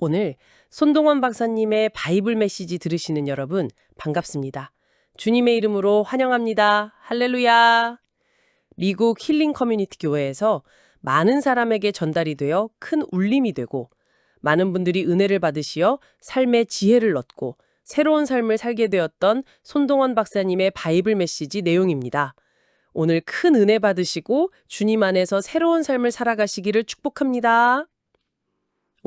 오늘 손동원 박사님의 바이블 메시지 들으시는 여러분 반갑습니다. 주님의 이름으로 환영합니다. 할렐루야. 미국 힐링 커뮤니티 교회에서 많은 사람에게 전달이 되어 큰 울림이 되고 많은 분들이 은혜를 받으시어 삶의 지혜를 얻고 새로운 삶을 살게 되었던 손동원 박사님의 바이블 메시지 내용입니다. 오늘 큰 은혜 받으시고 주님 안에서 새로운 삶을 살아가시기를 축복합니다.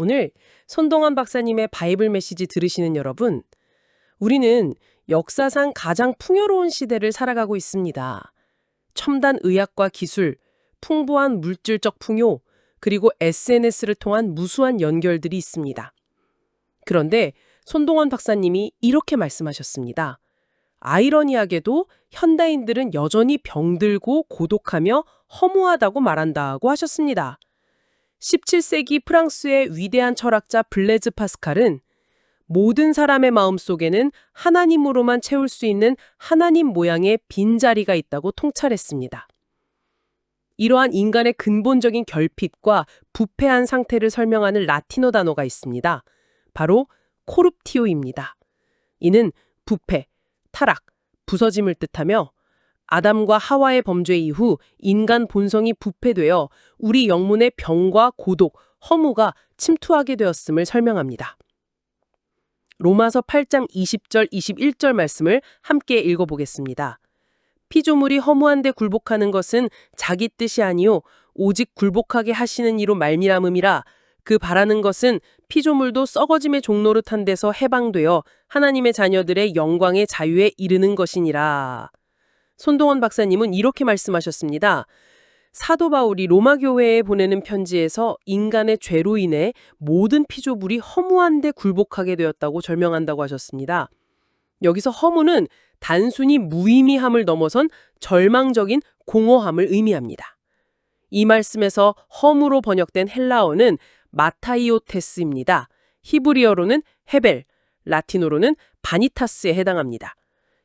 오늘 손동환 박사님의 바이블 메시지 들으시는 여러분, 우리는 역사상 가장 풍요로운 시대를 살아가고 있습니다. 첨단 의학과 기술, 풍부한 물질적 풍요, 그리고 SNS를 통한 무수한 연결들이 있습니다. 그런데 손동원 박사님이 이렇게 말씀하셨습니다. 아이러니하게도 현대인들은 여전히 병들고 고독하며 허무하다고 말한다고 하셨습니다. 17세기 프랑스의 위대한 철학자 블레즈 파스칼은 모든 사람의 마음 속에는 하나님으로만 채울 수 있는 하나님 모양의 빈자리가 있다고 통찰했습니다. 이러한 인간의 근본적인 결핍과 부패한 상태를 설명하는 라틴어 단어가 있습니다. 바로 코룹티오입니다. 이는 부패, 타락, 부서짐을 뜻하며 아담과 하와의 범죄 이후 인간 본성이 부패되어 우리 영문의 병과 고독, 허무가 침투하게 되었음을 설명합니다. 로마서 8장 20절 21절 말씀을 함께 읽어보겠습니다. 피조물이 허무한데 굴복하는 것은 자기 뜻이 아니요 오직 굴복하게 하시는 이로 말미암음이라 그 바라는 것은 피조물도 썩어짐의 종노릇한 데서 해방되어 하나님의 자녀들의 영광의 자유에 이르는 것이니라. 손동원 박사님은 이렇게 말씀하셨습니다. 사도 바울이 로마 교회에 보내는 편지에서 인간의 죄로 인해 모든 피조물이 허무한데 굴복하게 되었다고 절명한다고 하셨습니다. 여기서 허무는 단순히 무의미함을 넘어선 절망적인 공허함을 의미합니다. 이 말씀에서 허무로 번역된 헬라어는 마타이오테스입니다. 히브리어로는 헤벨, 라틴어로는 바니타스에 해당합니다.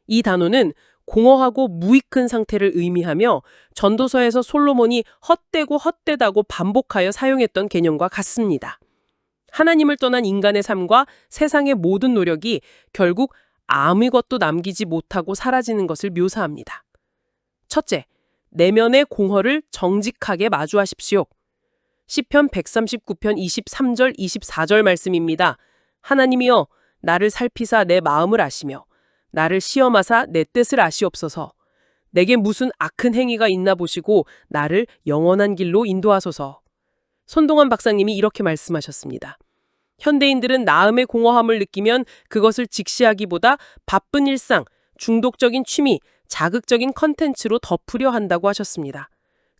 이 단어는 공허하고 무익한 상태를 의미하며 전도서에서 솔로몬이 헛되고 헛되다고 반복하여 사용했던 개념과 같습니다. 하나님을 떠난 인간의 삶과 세상의 모든 노력이 결국 아무것도 남기지 못하고 사라지는 것을 묘사합니다. 첫째, 내면의 공허를 정직하게 마주하십시오. 시편 139편 23절 24절 말씀입니다. 하나님이여 나를 살피사 내 마음을 아시며 나를 시험하사 내 뜻을 아시옵소서. 내게 무슨 악한 행위가 있나 보시고 나를 영원한 길로 인도하소서. 손동환 박사님이 이렇게 말씀하셨습니다. 현대인들은 나음의 공허함을 느끼면 그것을 직시하기보다 바쁜 일상, 중독적인 취미, 자극적인 컨텐츠로 덮으려 한다고 하셨습니다.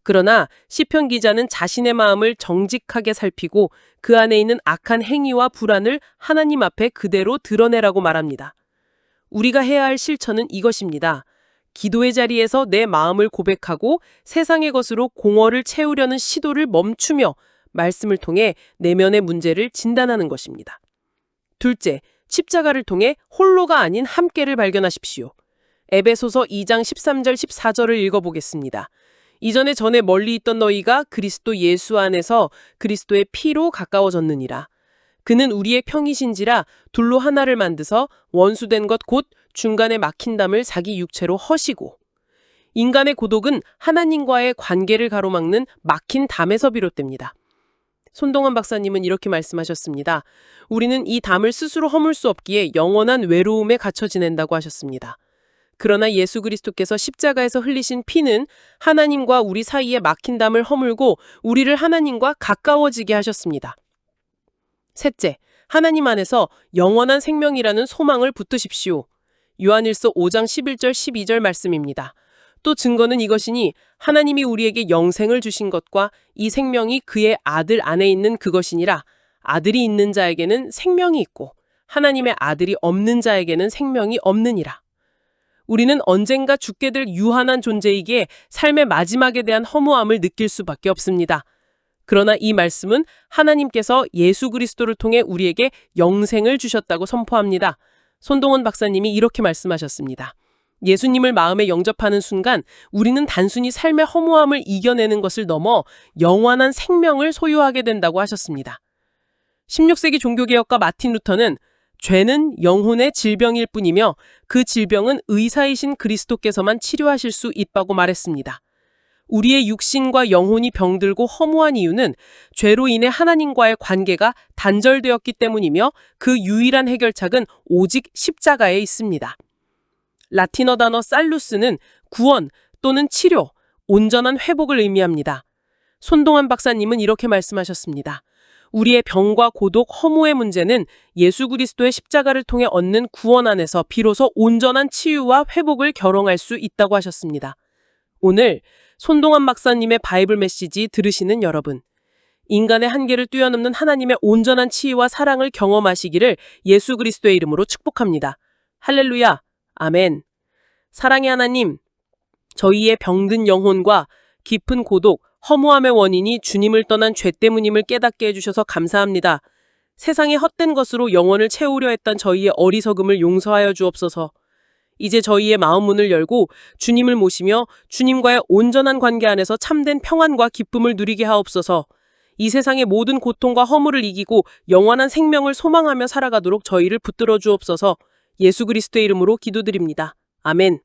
그러나 시편 기자는 자신의 마음을 정직하게 살피고 그 안에 있는 악한 행위와 불안을 하나님 앞에 그대로 드러내라고 말합니다. 우리가 해야 할 실천은 이것입니다. 기도의 자리에서 내 마음을 고백하고 세상의 것으로 공허를 채우려는 시도를 멈추며 말씀을 통해 내면의 문제를 진단하는 것입니다. 둘째, 십자가를 통해 홀로가 아닌 함께를 발견하십시오. 에베소서 2장 13절 14절을 읽어보겠습니다. 이전에 전에 멀리 있던 너희가 그리스도 예수 안에서 그리스도의 피로 가까워졌느니라. 그는 우리의 평이신지라 둘로 하나를 만드서 원수된 것 곧 중간에 막힌 담을 자기 육체로 허시고 인간의 고독은 하나님과의 관계를 가로막는 막힌 담에서 비롯됩니다. 손동원 박사님은 이렇게 말씀하셨습니다. 우리는 이 담을 스스로 허물 수 없기에 영원한 외로움에 갇혀 지낸다고 하셨습니다. 그러나 예수 그리스도께서 십자가에서 흘리신 피는 하나님과 우리 사이에 막힌 담을 허물고 우리를 하나님과 가까워지게 하셨습니다. 셋째, 하나님 안에서 영원한 생명이라는 소망을 붙드십시오. 요한일서 5장 11절 12절 말씀입니다. 또 증거는 이것이니 하나님이 우리에게 영생을 주신 것과 이 생명이 그의 아들 안에 있는 그것이니라 아들이 있는 자에게는 생명이 있고 하나님의 아들이 없는 자에게는 생명이 없느니라. 우리는 언젠가 죽게 될 유한한 존재이기에 삶의 마지막에 대한 허무함을 느낄 수밖에 없습니다. 그러나 이 말씀은 하나님께서 예수 그리스도를 통해 우리에게 영생을 주셨다고 선포합니다. 손동원 박사님이 이렇게 말씀하셨습니다. 예수님을 마음에 영접하는 순간 우리는 단순히 삶의 허무함을 이겨내는 것을 넘어 영원한 생명을 소유하게 된다고 하셨습니다. 16세기 종교개혁가 마틴 루터는 죄는 영혼의 질병일 뿐이며 그 질병은 의사이신 그리스도께서만 치료하실 수 있다고 말했습니다. 우리의 육신과 영혼이 병들고 허무한 이유는 죄로 인해 하나님과의 관계가 단절되었기 때문이며 그 유일한 해결책은 오직 십자가에 있습니다. 라틴어 단어 살루스는 구원 또는 치료, 온전한 회복을 의미합니다. 손동환 박사님은 이렇게 말씀하셨습니다. 우리의 병과 고독, 허무의 문제는 예수 그리스도의 십자가를 통해 얻는 구원 안에서 비로소 온전한 치유와 회복을 결정할 수 있다고 하셨습니다. 오늘 손동환 박사님의 바이블 메시지 들으시는 여러분, 인간의 한계를 뛰어넘는 하나님의 온전한 치유와 사랑을 경험하시기를 예수 그리스도의 이름으로 축복합니다. 할렐루야, 아멘. 사랑의 하나님, 저희의 병든 영혼과 깊은 고독, 허무함의 원인이 주님을 떠난 죄 때문임을 깨닫게 해주셔서 감사합니다. 세상의 헛된 것으로 영혼을 채우려 했던 저희의 어리석음을 용서하여 주옵소서. 이제 저희의 마음 문을 열고 주님을 모시며 주님과의 온전한 관계 안에서 참된 평안과 기쁨을 누리게 하옵소서. 이 세상의 모든 고통과 허물을 이기고 영원한 생명을 소망하며 살아가도록 저희를 붙들어 주옵소서. 예수 그리스도의 이름으로 기도드립니다. 아멘.